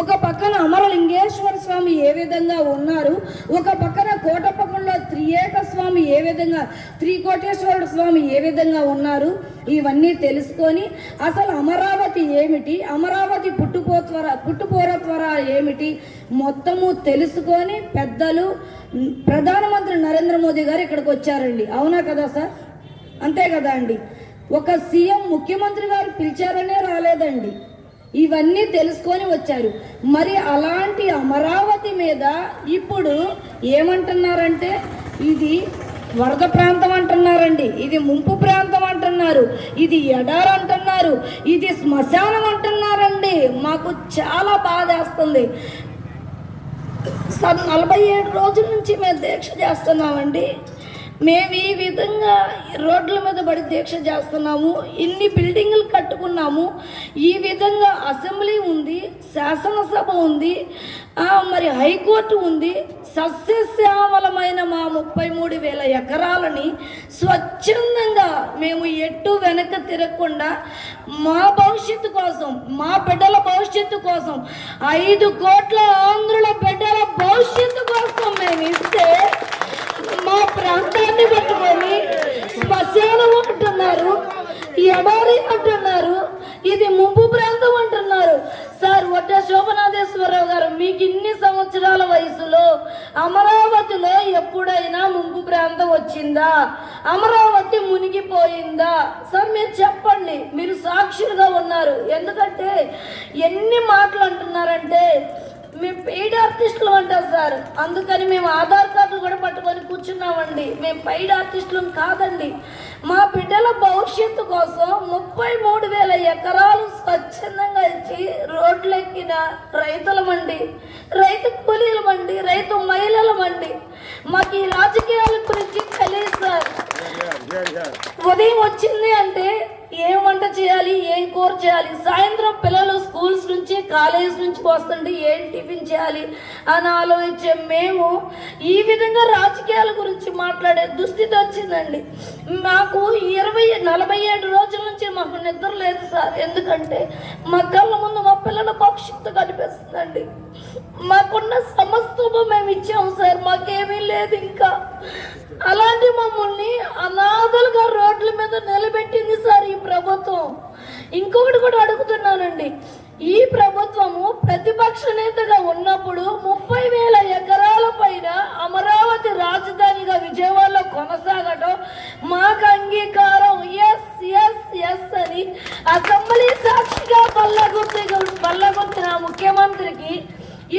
ఒక పక్కన అమరలింగేశ్వర స్వామి ఏ విధంగా ఉన్నారు? ఒక పక్కన కోటప్పకుండ త్రియేక స్వామి ఏ విధంగా త్రికోటేశ్వరుడు స్వామి ఏ విధంగా ఉన్నారు? ఇవన్నీ తెలుసుకొని అసలు అమరావతి ఏమిటి? అమరావతి పుట్టుపోత్వర పుట్టుపోరత్వర ఏమిటి? మొత్తము తెలుసుకొని పెద్దలు ప్రధానమంత్రి నరేంద్ర మోదీ గారు ఇక్కడికి వచ్చారండి. అవునా కదా సార్? అంతే కదా అండి. ఒక సీఎం ముఖ్యమంత్రి గారు పిలిచారనే రాలేదండి. ఇవన్నీ తెలుసుకొని వచ్చారు. మరి అలాంటి అమరావతి మీద ఇప్పుడు ఏమంటున్నారంటే ఇది వరద ప్రాంతం అంటున్నారండి ఇది ముంపు ప్రాంతం అంటున్నారు ఇది ఎడారు అంటున్నారు ఇది శ్మశానం అంటున్నారండి. మాకు చాలా బాధేస్తుంది నలభై ఏడు రోజుల నుంచి మేము దీక్ష చేస్తున్నామండి. మేము ఈ విధంగా రోడ్ల మీద పడి దీక్ష చేస్తున్నాము ఇన్ని బిల్డింగులు కట్టుకున్నాము ఈ విధంగా అసెంబ్లీ ఉంది శాసనసభ ఉంది మరి హైకోర్టు ఉంది సస్యశ్యామలమైన మా ముప్పై మూడు వేల ఎకరాలని స్వచ్ఛందంగా మేము ఎటు వెనక తిరగకుండా మా భవిష్యత్తు కోసం మా బిడ్డల భవిష్యత్తు కోసం ఐదు కోట్ల ఆంధ్రుల బిడ్డల భవిష్యత్తు కోసం మేము ఇస్తే ప్రాంతాన్ని పట్టుకొని శ్మశానం అంటున్నారు ఎడారి అంటున్నారు ఇది ముంపు ప్రాంతం అంటున్నారు. సార్ వడ్డ శోభనాథేశ్వరరావు గారు మీకు ఇన్ని సంవత్సరాల వయసులో అమరావతిలో ఎప్పుడైనా ముంపు ప్రాంతం వచ్చిందా? అమరావతి మునిగిపోయిందా? సార్ మీరు చెప్పండి. మీరు సాక్షులుగా ఉన్నారు. ఎందుకంటే ఎన్ని మాటలు అంటున్నారంటే మేము పెయిడ్ ఆర్టిస్టులు అంటారు సార్. అందుకని మేము ఆధార్ కార్డులు కూడా పట్టుకొని కూర్చున్నామండి. మేము పెయిడ్ ఆర్టిస్టులు కాదండి. మా బిడ్డల భవిష్యత్తు కోసం ముప్పై మూడు వేల ఎకరాలు స్వచ్ఛందంగా ఇచ్చి రోడ్లెక్కిన రైతులమండి. రైతు కూలీలమండి రైతు మహిళలమండి. మాకు ఈ రాజకీయాల గురించి తెలియదు సార్. ఉదయం వచ్చింది అంటే ఏం వంట చేయాలి? ఏం కూర చేయాలి? సాయంత్రం పిల్లలు స్కూల్స్ నుంచి కాలేజ్ నుంచి వస్తుంటే ఏం టిఫిన్ చేయాలి? అని ఆలోచించే మేము ఈ విధంగా రాజకీయాల గురించి మాట్లాడే దుస్థితి వచ్చిందండి. మాకు ఇరవై నలభై ఏడు రోజుల నుంచి మాకు నిద్ర లేదు సార్. ఎందుకంటే మా కళ్ళ ముందు మా పిల్లల భవిష్యత్తు కనిపిస్తుందండి. మాకున్న సమస్తము మేము ఇచ్చాము సార్. మాకేమీ లేదు ఇంకా. అలాంటి మమ్మల్ని అనాథలుగా రోడ్ల మీద నిలబెట్టి ఇంకొకటి కూడా అడుగుతున్నానండి. ఈ ప్రభుత్వము ప్రతిపక్ష నేతగా ఉన్నప్పుడు ముప్పై వేల ఎకరాల పైన అమరావతి రాజధానిగా విజయవాడలో కొనసాగటం మాకు అంగీకారం. ఎస్ ఎస్ ఎస్ అని అసెంబ్లీ సాక్షిగా బల్లగుర్తి బల్లగుర్తిన ముఖ్యమంత్రికి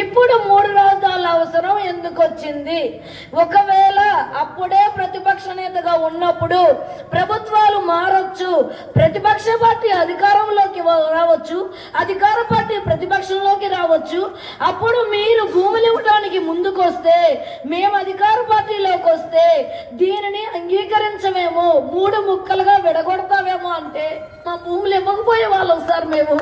ఇప్పుడు మూడు రాజధానుల అవసరం ఎందుకు వచ్చింది ఒకవేళ అప్పుడే ప్రతిపక్ష నేతగా ఉన్నప్పుడు ప్రభుత్వాలు మారొచ్చు ప్రతిపక్ష పార్టీ అధికారంలోకి రావచ్చు అధికార పార్టీ ప్రతిపక్షంలోకి రావచ్చు. అప్పుడు మీరు భూములు ఇవ్వడానికి ముందుకొస్తే మేము అధికార పార్టీలోకి వస్తే దీనిని అంగీకరించమేమో మూడు ముక్కలుగా విడగొడతామేమో అంటే మా భూములు ఇవ్వకపోయే వాళ్ళం సార్ మేము.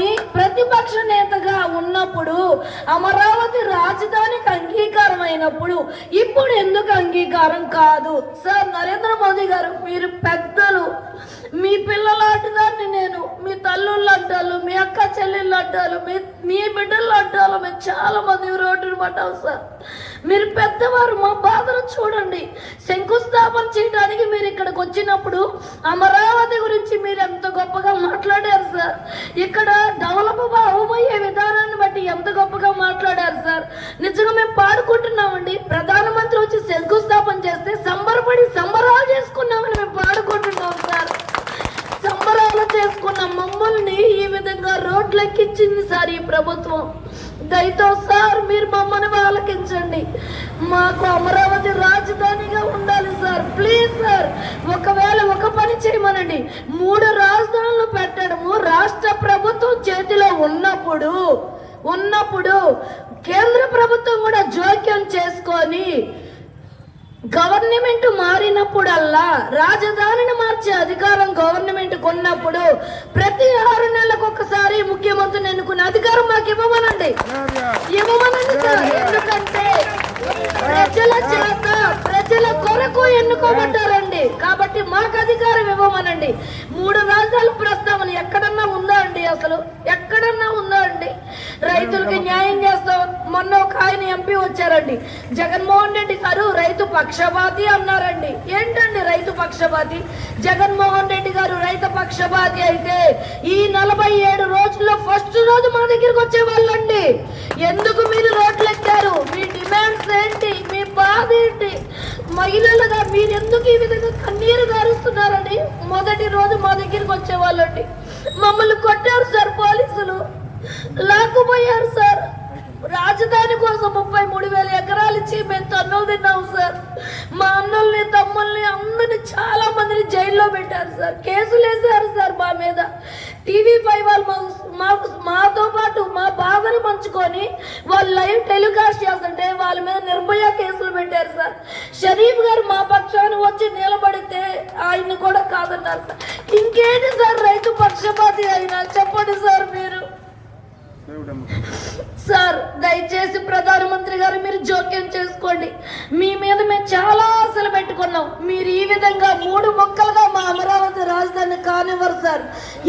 కానీ ప్రతిపక్ష నేతగా ఉన్నప్పుడు అమరావతి రాజధానికి అంగీకారం అయినప్పుడు ఇప్పుడు ఎందుకు అంగీకారం కాదు? సార్ నరేంద్ర మోదీ గారు మీరు పెద్దలు. మీ పిల్లల నేను మీ తల్లుళ్ళు అంటారు మీ అక్క చెల్లెళ్ళు అంటారు మీ మీ బిడ్డలు అంటారు మేము చాలా మంది రోడ్డును పట్టాం సార్. మీరు పెద్దవారు మా బాధను చూడండి. శంకుస్థాపన చేయడానికి మీరు ఇక్కడికి వచ్చినప్పుడు అమరావతి గురించి మీరు ఎంత గొప్పగా మాట్లాడారు సార్? ఇక్కడ డెవలప్ అవబోయే విధానాన్ని బట్టి ఎంత గొప్పగా మాట్లాడారు సార్? నిజంగా మేము పాడుకుంటున్నామండి. ప్రధానమంత్రి వచ్చి శంకుస్థాపన చేస్తే సంబరపడి సంబరాలు చేసుకున్నామని మేము పాడుకుంటున్నాం సార్. సంబరాలు చేసుకున్న మమ్మల్ని ఈ విధంగా రోడ్లెక్కించింది సార్ ఈ ప్రభుత్వం. దయతో సార్ మీరు మమ్మల్ని ఆలకించండి. మాకు అమరావతి రాజధానిగా ఉండాలి సార్. ప్లీజ్ సార్ ఒకవేళ ఒక పని చేయమనండి. మూడు రాజధానులు పెట్టడము రాష్ట్ర ప్రభుత్వం చేతిలో ఉన్నప్పుడు ఉన్నప్పుడు కేంద్ర ప్రభుత్వం కూడా జోక్యం చేసుకొని గవర్నమెంట్ మారినప్పుడల్లా రాజధానిని మార్చే అధికారం గవర్నమెంట్ ఉన్నప్పుడు ప్రతి ఆరు నెలలకు ఒకసారి ముఖ్యమంత్రిని ఎన్నుకునే అధికారం మాకు ఇవ్వమనండి. ఇవ్వమనండి సార్. ఎందుకంటే ప్రజల చేత కొరకు ఎన్నుకోబడ్డారండి. కాబట్టి మాకు అధికారమిభవమనండి మూడు రాజధానుల ప్రస్తావన ఎక్కడన్నా ఉందా అండి అసలు? ఎక్కడన్నా ఉందా అండి? రైతులకి న్యాయం చేస్తాం. మొన్న ఒక ఆయన ఎంపీ వచ్చారండి. జగన్మోహన్ రెడ్డి గారు రైతు పక్షపాతి అన్నారండి. ఏంటండి రైతు పక్షపాతి? జగన్మోహన్ రెడ్డి గారు రైతు పక్షపాతి అయితే ఈ నలభై ఏడు రోజుల్లో ఫస్ట్ రోజు మా దగ్గరికి వచ్చే వాళ్ళండి ఎందుకు మీరు రోడ్లు ఎక్కారు మీ డిమాండ్స్ ఏంటి? మీ బాధ ఏంటి? మహిళలుగా మీరు ఎందుకు ఈ విధంగా కన్నీరు గారుస్తున్నారని మొదటి రోజు మా దగ్గరికి వచ్చేవాళ్ళండి. మమ్మల్ని కొట్టారు సార్ పోలీసులు. లాక్కుపోయారు సార్. రాజధాని కోసం ముప్పై మూడు వేల ఎకరాలు ఇచ్చి మేము తన్నులు తిన్నాం సార్. మా అన్నల్ని తమ్ముల్ని అందరిని చాలా మందిని జైల్లో పెట్టారు సార్. కేసులు వేశారు సార్ మీద టీవీ ఫైవ్ వాళ్ళు మాకు మాతో పాటు మా బాధను పంచుకొని వాళ్ళు లైవ్ టెలికాస్ట్ చేస్తుంటే వాళ్ళ మీద నిర్భయ కేసులు పెట్టారు సార్. షరీఫ్ గారు మా పక్షాన్ని వచ్చి నిలబడితే ఆయన్ని కూడా కాదన్నారు సార్. ఇంకేంటి సార్ రైతు పక్షపాతి అయినా? చెప్పండి సార్ మీరు. సార్ దయచేసి ప్రధానమంత్రి గారు మీరు జోక్యం చేసుకోండి. మీ మీద మేము చాలా ఆశలు పెట్టుకున్నాం. మీరు ఈ విధంగా మూడు మొక్కలుగా మా అమరావతి రాజధాని కానివ్వరు సార్.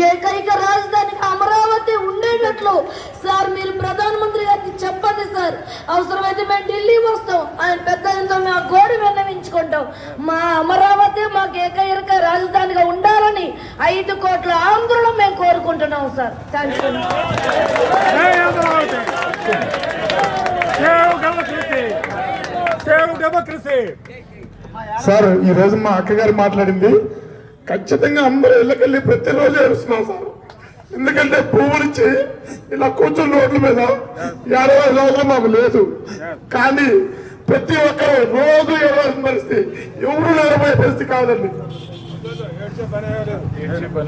ఏకైక రాజధానికి అమరావతి ఉండేటట్లు. సార్ మీరు ప్రధానమంత్రి గారికి చెప్పండి సార్. అవసరమైతే మేము ఢిల్లీ వస్తాం. ఆయన పెద్ద ఆయనతో మా గోడ విన్నవించుకుంటాం. మా అమరావతి మాకు ఏకైక రాజధానిగా ఉండాలని ఐదు కోట్ల ఆంధ్రులు మేము కోరుకుంటున్నాం సార్. థ్యాంక్ యూ సార్ ఈ రోజు మా అక్కగారు మాట్లాడింది. ఖచ్చితంగా అందరూ ఇళ్ళకెళ్ళి ప్రతిరోజు ఏడుస్తున్నాం సార్. ఎందుకంటే పువ్వులిచ్చి ఇలా కూర్చుని రోడ్ల మీద ఏడవ రోజులు మాకు లేదు. కానీ ప్రతి ఒక్కరు రోజు ఏడవలసిన పరిస్థితి. ఎవరు నిలబడే పరిస్థితి కాదండి.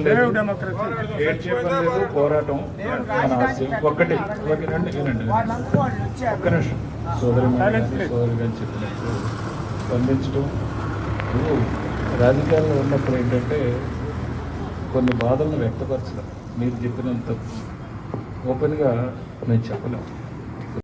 సేవ్ డెమోక్రసీ ఏడ్చే పని లేదు పోరాటం మన ఆశయం. ఒక్కటి ఒక రెండు వినండి. ఒక్క నిమిషం. సోదరి సోదరి గారు చెప్పినట్టు స్పందించడం. రాజకీయాల్లో ఉన్నప్పుడు ఏంటంటే కొన్ని బాధలను వ్యక్తపరచడం. మీరు చెప్పినంత ఓపెన్గా మేము చెప్పలేం